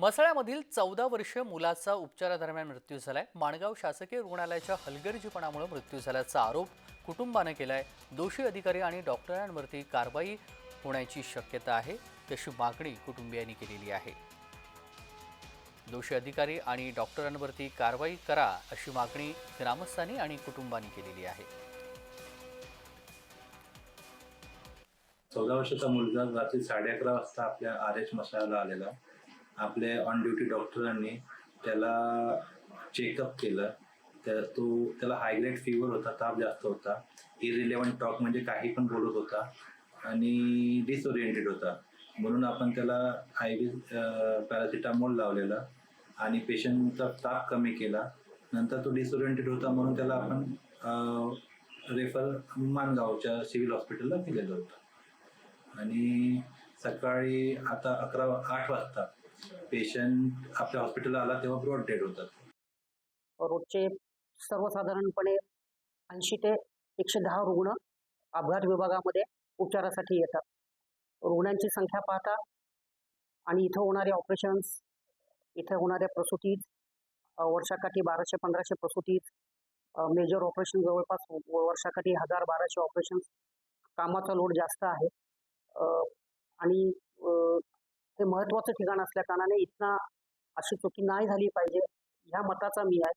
मसाळ्यामधील चौदा वर्षीय मुलाचा उपचारादरम्यान मृत्यू झालाय. माणगाव शासकीय रुग्णालयाच्या हलगर्जीपणामुळे मृत्यू झाल्याचा आरोप कुटुंबानं केलाय. दोषी अधिकारी आणि डॉक्टरांवरती कारवाई होण्याची शक्यता आहे तशी मागणी कुटुंबियांनी केलेली आहे. दोषी अधिकारी आणि डॉक्टरांवरती कारवाई करा अशी मागणी ग्रामस्थांनी आणि कुटुंबांनी केलेली आहे. चौदा वर्षाचा मुलगा रात्री साडे अकरा वाजता आपल्या आर एच मसाळ्याला आलेला. आपले ऑन ड्युटी डॉक्टरांनी त्याला चेकअप केलं. त्या तो त्याला हायग्रेड फिवर होता ताप जास्त होता. इरिलेव्हंट टॉक म्हणजे काही पण बोलत होता. आणि डिसओरिएंटेड होता. म्हणून आपण त्याला आय व्ही पॅरासिटामॉल लावलेला आणि पेशंटचा ताप कमी केला. नंतर तो डिसओरिएंटेड होता म्हणून त्याला आपण रेफर मानगावच्या सिव्हिल हॉस्पिटलला केलेलं होतं. आणि सकाळी आता अकरा आठ वाजता पेशंट आपल्या हॉस्पिटलला आला तेव्हा ब्रॉड डेड होतात. रोजचे सर्वसाधारणपणे ऐंशी ते एकशे दहा रुग्ण अपघात विभागामध्ये उपचारासाठी येतात. रुग्णांची संख्या पाहता आणि इथं होणारे ऑपरेशन्स इथं होणाऱ्या प्रसूतीत वर्षाकाठी बाराशे पंधराशे प्रसूतीत मेजर ऑपरेशन जवळपास व- वर्षाकाठी हजार बाराशे ऑपरेशन्स कामाचा लोड जास्त आहे. आणि हे महत्त्वाचं ठिकाण असल्या कारणाने इथनं अशी चुकी नाही झाली पाहिजे. ह्या मताचा मी आहे.